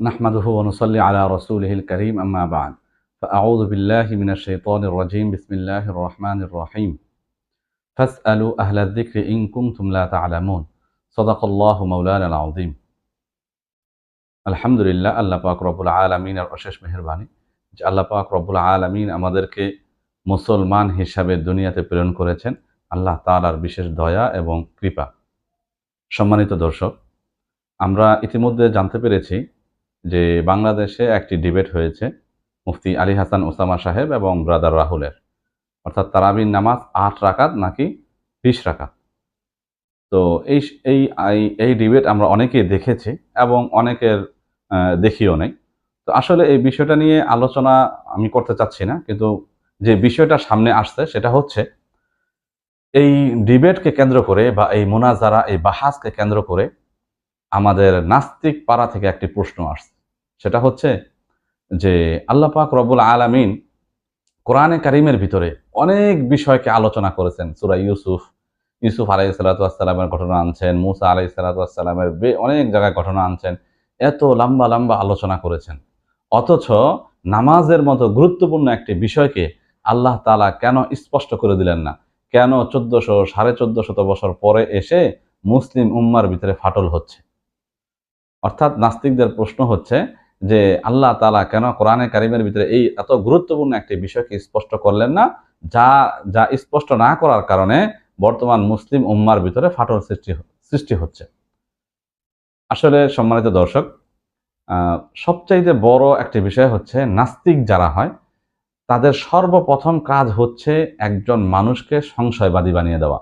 نحمده ونصلي على رسوله الكريم أما بعد فأعوذ بالله من الشيطان الرجيم بسم الله الرحمن الرحيم فاسألوا أهل الذكر إن كنتم لا تعلمون صدق الله مولانا العظيم আলহামদুলিল্লাহ আল্লাহ পাক রব্বুল আলমিনের অশেষ মেহরবানি যে আল্লাহ পাক রব্বুল আলমিন আমাদেরকে মুসলমান হিসাবে দুনিয়াতে প্রেরণ করেছেন আল্লাহ তালার বিশেষ দয়া এবং কৃপা সম্মানিত দর্শক আমরা ইতিমধ্যে জানতে পেরেছি যে বাংলাদেশে একটি ডিবেট হয়েছে মুফতি আলী হাসান ওসামা সাহেব এবং ব্রাদার রাহুলের। অর্থাৎ তারাবির নামাজ আট রাকাত নাকি বিশ রাকাত। তো এই এই এই- ডিবেট আমরা অনেকেই দেখেছি এবং অনেকের দেখিও নেই। তো আসলে এই বিষয়টা নিয়ে আলোচনা আমি করতে চাচ্ছি না, কিন্তু যে বিষয়টা সামনে আসছে সেটা হচ্ছে, এই ডিবেটকে কেন্দ্র করে বা এই মোনাজারা, এই বাহাসকে কেন্দ্র করে আমাদের নাস্তিক পাড়া থেকে একটি প্রশ্ন আসছে। সেটা হচ্ছে যে আল্লাহ পাক রব্বুল আলামিন কোরআনে কারিমের ভিতরে অনেক বিষয়কে আলোচনা করেছেন। সুরা ইউসুফ ইউসুফ আলাই সালাতামের ঘটনা আনছেন, মুসা আলাই সালাতামের অনেক জায়গায় ঘটনা আনছেন, এত লম্বা লম্বা আলোচনা করেছেন। অথচ নামাজের মতো গুরুত্বপূর্ণ একটি বিষয়কে আল্লাহ তালা কেন স্পষ্ট করে দিলেন না? কেন চোদ্দশো, সাড়ে চোদ্দ শত বছর পরে এসে মুসলিম উম্মার ভিতরে ফাটল হচ্ছে? অর্থাৎ নাস্তিকদের প্রশ্ন হচ্ছে যে আল্লাহ তালা কেন কোরআনে কারিমের ভিতরে এই এত গুরুত্বপূর্ণ একটি বিষয়কে স্পষ্ট করলেন না? যা যা স্পষ্ট না করার কারণে বর্তমান মুসলিম উম্মার ভিতরে ফাটল সৃষ্টি সৃষ্টি হচ্ছে। আসলে সম্মানিত দর্শক সবচাইতে বড় একটি বিষয় হচ্ছে নাস্তিক যারা হয়, তাদের সর্বপ্রথম কাজ হচ্ছে একজন মানুষকে সংশয়বাদী বানিয়ে দেওয়া।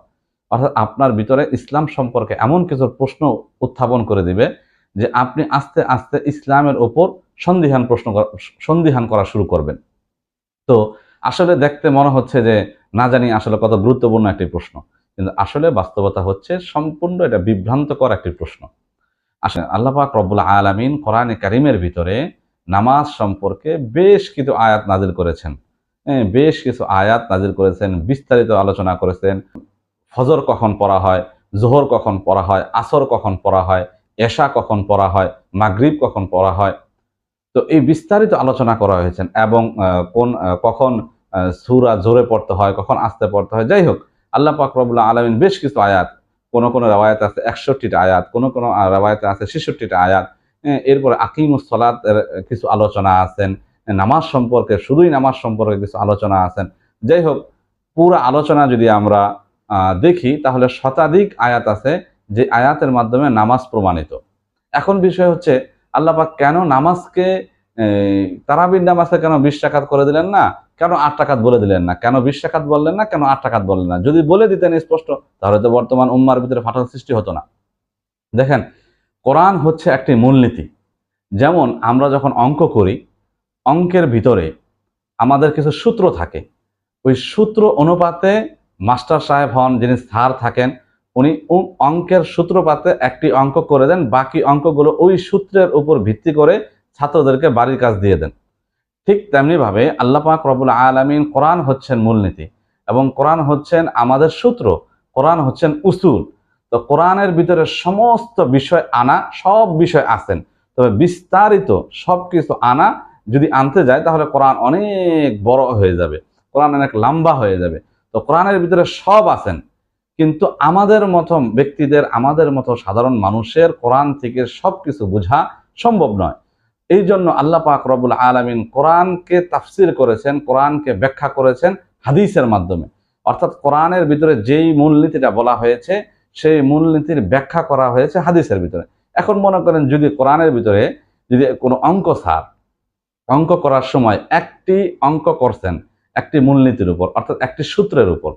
অর্থাৎ আপনার ভিতরে ইসলাম সম্পর্কে এমন কিছু প্রশ্ন উত্থাপন করে দিবে যে আপনি আস্তে আস্তে ইসলামের ওপর সন্দিহান প্রশ্ন সন্দিহান করা শুরু করবেন। তো আসলে দেখতে মনে হচ্ছে যে না জানি আসলে কত গুরুত্বপূর্ণ একটি প্রশ্ন। কিন্তু আসলে বাস্তবতা হচ্ছে সম্পূর্ণ এটা বিভ্রান্তকর একটি প্রশ্ন। আসলে আল্লাহ পাক রব্বুল আলামিন কোরআনে কারিমের ভিতরে নামাজ সম্পর্কে বেশ কিছু আয়াত নাজিল করেছেন। হ্যাঁ, বেশ কিছু আয়াত নাজিল করেছেন বিস্তারিত আলোচনা করেছেন। ফজর কখন পড়া হয় জোহর কখন পড়া হয় আসর কখন পড়া হয় এশা কখন পড়া হয় মাগরিব কখন পড়া হয়? তো এই বিস্তারিত আলোচনা করা হয়েছে এবং কোন কখন সূরা জোরে পড়তে হয় কখন আস্তে পড়তে হয়। যাই হোক আল্লাহ পাক রব্বুল্লাহ আলমিন বেশ কিছু আয়াত কোন কোন রেওয়ায়ত আছে একষট্টিটা আয়াত কোন কোন রেওয়ায়তে আছে ছেষট্টিটা আয়াত হ্যাঁ, এরপরে আকিমুস সলাত কিছু আলোচনা আছেন নামাজ সম্পর্কে শুধুই নামাজ সম্পর্কে কিছু আলোচনা আছেন। যাই হোক পুরো আলোচনা যদি আমরা দেখি তাহলে শতাধিক আয়াত আছে যে আয়াতের মাধ্যমে নামাজ প্রমাণিত। এখন বিষয় হচ্ছে, আল্লাহ পাক কেন নামাজকে তারাবির নামাজকে কেন বিশ টাকাত করে দিলেন না? কেন আট টাকাত বলে দিলেন না? কেন বিশ টাকাত বললেন না? কেন আট টাকাত বললেন না? যদি বলে দিতেন স্পষ্ট, তাহলে তো বর্তমান উম্মার ভিতরে ফাটল সৃষ্টি হতো না। দেখেন, কোরআন হচ্ছে একটি মূলনীতি। যেমন আমরা যখন অঙ্ক করি, অঙ্কের ভিতরে আমাদের কিছু সূত্র থাকে। ওই সূত্র অনুপাতে মাস্টার সাহেব হন, যিনি স্যার থাকেন উনি অঙ্কের সূত্রপাতে একটি অঙ্ক করে দেন, বাকি অঙ্কগুলো ওই সূত্রের উপর ভিত্তি করে ছাত্রদেরকে বাড়ির কাজ দিয়ে দেন। ঠিক তেমনিভাবে আল্লাহ পাক রবুল আলমিন কোরআন হচ্ছেন মূলনীতি এবং কোরআন হচ্ছেন আমাদের সূত্র, কোরআন হচ্ছেন উসুল। তো কোরআনের ভিতরে সমস্ত বিষয় আনা, সব বিষয় আছেন। তবে বিস্তারিত সব কিছু আনা যদি আনতে যায়, তাহলে কোরআন অনেক বড় হয়ে যাবে, কোরআন অনেক লম্বা হয়ে যাবে। তো কোরআনের ভিতরে সব আছেন। কিন্তু আমাদের মতো ব্যক্তিদের, আমাদের মতো সাধারণ মানুষের কোরআন থেকে সবকিছু বোঝা সম্ভব নয়। এই জন্য আল্লাহ পাক রবুল আলমিন কোরআনকে তাফসির করেছেন, কোরআনকে ব্যাখ্যা করেছেন হাদিসের মাধ্যমে। অর্থাৎ কোরআনের ভিতরে যেই মূলনীতিটা বলা হয়েছে, সেই মূলনীতির ব্যাখ্যা করা হয়েছে হাদিসের ভিতরে। এখন মনে করেন যদি কোরআনের ভিতরে যদি কোনো অঙ্ক সার অঙ্ক করার সময় একটি অঙ্ক করছেন, একটি মূলনীতির উপর, অর্থাৎ একটি সূত্রের উপর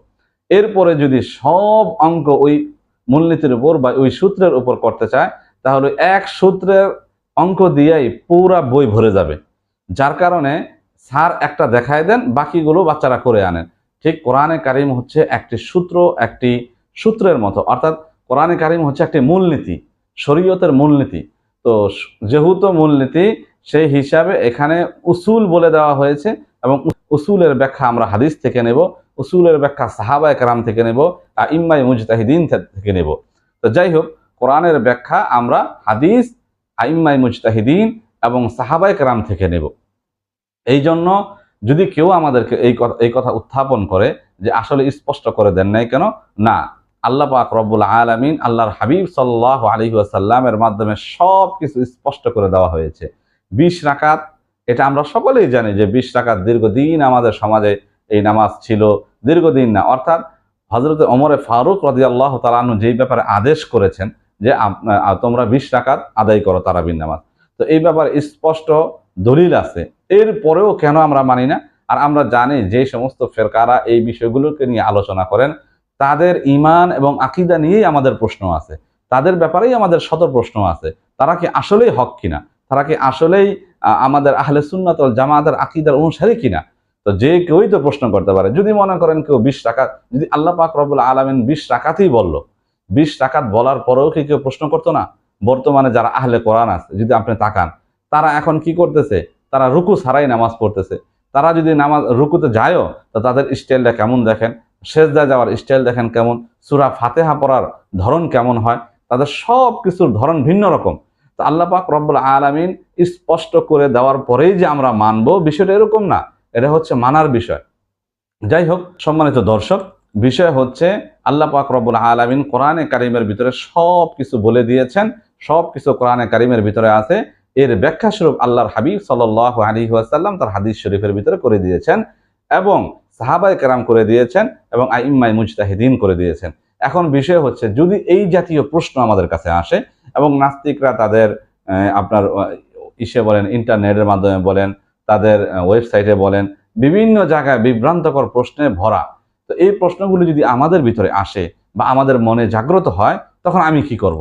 এরপরে যদি সব অঙ্ক ওই মূলনীতির উপর বা ওই সূত্রের উপর করতে চায়, তাহলে এক সূত্রের অঙ্ক দিয়েই পুরা বই ভরে যাবে। যার কারণে স্যার একটা দেখায় দেন, বাকিগুলো বাচ্চারা করে আনেন। ঠিক কোরআনে কারিম হচ্ছে একটি সূত্র, একটি সূত্রের মতো। অর্থাৎ কোরআনে কারিম হচ্ছে একটি মূলনীতি, শরীয়তের মূলনীতি। তো যেহেতু মূলনীতি, সেই হিসাবে এখানে উসুল বলে দেওয়া হয়েছে এবং উসুলের ব্যাখ্যা আমরা হাদিস থেকে নেব। উসুলের ব্যাখ্যা সাহাবা একরাম থেকে নেব আর ইম্মাই মুজতাহিদিন থেকে নেব। তো যাই হোক কোরআনের ব্যাখ্যা আমরা হাদিস আইম্মাই মুজতাহিদিন এবং সাহাবাই কেরাম থেকে নেব। এই জন্য যদি কেউ আমাদেরকে এই কথা এই কথা উত্থাপন করে যে আসলে স্পষ্ট করে দেন নাই কেন? না। আল্লাহ পাক রব্বুল আলমিন আল্লাহর হাবিব সাল্লাহ আলী আসাল্লামের মাধ্যমে সব কিছু স্পষ্ট করে দেওয়া হয়েছে। বিশ রাকাত, এটা আমরা সকলেই জানি যে বিশ রাকাত দীর্ঘদিন আমাদের সমাজে এই নামাজ ছিল দীর্ঘদিন না। অর্থাৎ হজরত অমরে ফারুক রদি আল্লাহ তালানু যেই ব্যাপারে আদেশ করেছেন যে তোমরা বিশ রাকাত আদায় করো তারাবিন নামাজ। তো এই ব্যাপারে স্পষ্ট দলিল আছে। এর পরেও কেন আমরা মানি না? আর আমরা জানি যে সমস্ত ফেরকারা এই বিষয়গুলোকে নিয়ে আলোচনা করেন, তাদের ইমান এবং আকিদা নিয়েই আমাদের প্রশ্ন আছে। তাদের ব্যাপারেই আমাদের শত প্রশ্ন আছে। তারা কি আসলেই হক কিনা? তারা কি আসলেই আমাদের আহলে সুন্নাতল জামাতের আকিদার অনুসারী কিনা? তো যে কেউই তো প্রশ্ন করতে পারে। যদি মনে করেন কেউ বিশ টাকা, যদি আল্লাহ পাক রবুল আলমিন বিশ টাকাতেই বলল, বিশ টাকাত বলার পরেও কি কেউ প্রশ্ন করতো না? বর্তমানে যারা আহলে কোরআন আছে, যদি আপনি তাকান, তারা এখন কি করতেছে? তারা রুকু ছাড়াই নামাজ পড়তেছে। তারা যদি নামাজ, রুকুতে যায়ও, তো তাদের স্টাইলটা কেমন দেখেন? সেজদা যাওয়ার স্টাইল দেখেন কেমন? সুরা ফাতেহা পড়ার ধরন কেমন হয়? তাদের সব কিছুর ধরন ভিন্ন রকম। তো আল্লাপাক রব্বুল আলামিন স্পষ্ট করে দেওয়ার পরেই যে আমরা মানবো, বিষয়টা এরকম না। এটা হচ্ছে মানার বিষয়। যাই হোক সম্মানিত দর্শক, বিষয় হচ্ছে আল্লাহ পাক রব্বুল আলামিন কোরআনে কারিমের ভিতরে সব কিছু বলে দিয়েছেন সব কিছু কোরআনে কারিমের ভিতরে আছে। এর ব্যাখ্যা স্বরূপ আল্লাহর হাবিব সাল্লাহ আলী ওয়াসাল্লাম তার হাদিস শরীফের ভিতরে করে দিয়েছেন এবং সাহাবাই কেরাম করে দিয়েছেন এবং আইম্মাই মুজতাহিদিন করে দিয়েছেন। এখন বিষয় হচ্ছে, যদি এই জাতীয় প্রশ্ন আমাদের কাছে আসে এবং নাস্তিকরা তাদের আপনার ইসে বলেন, ইন্টারনেটের মাধ্যমে বলেন তাদের ওয়েবসাইটে বলেন, বিভিন্ন জায়গায় বিভ্রান্তকর প্রশ্নে ভরা তো এই প্রশ্নগুলো যদি আমাদের ভিতরে আসে বা আমাদের মনে জাগ্রত হয়, তখন আমি কি করব।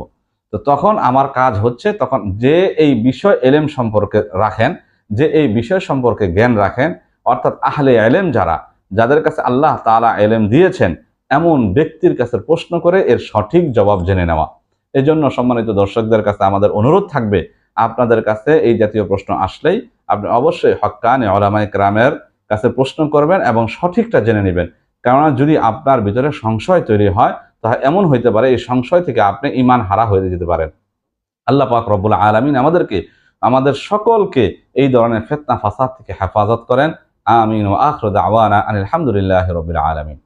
তো তখন আমার কাজ হচ্ছে তখন যে এই বিষয় এলেম সম্পর্কে রাখেন, যে এই বিষয় সম্পর্কে জ্ঞান রাখেন, অর্থাৎ আহলে এলেম যারা, যাদের কাছে আল্লাহ তাআলা এলেম দিয়েছেন, এমন ব্যক্তির কাছে প্রশ্ন করে এর সঠিক জবাব জেনে নেওয়া এজন্য সম্মানিত দর্শকদের কাছে আমাদের অনুরোধ থাকবে, আপনাদের কাছে এই জাতীয় প্রশ্ন আসলেই আপনি অবশ্যই হক্কানে ওলামায়ে ক্রামের কাছে প্রশ্ন করবেন এবং সঠিকটা জেনে নেবেন। কেননা যদি আপনার ভিতরে সংশয় তৈরি হয়, তাহলে এমন হইতে পারে এই সংশয় থেকে আপনি ইমান হারা হয়ে যেতে পারেন। আল্লাহ পাক রব্বুল আলমিন আমাদেরকে, আমাদের সকলকে এই ধরনের ফেতনা, ফাসাদ থেকে হেফাজত করেন। আমিন ও আখরদ আওয়ানা আলহামদুলিল্লাহ রবিল আলমিন।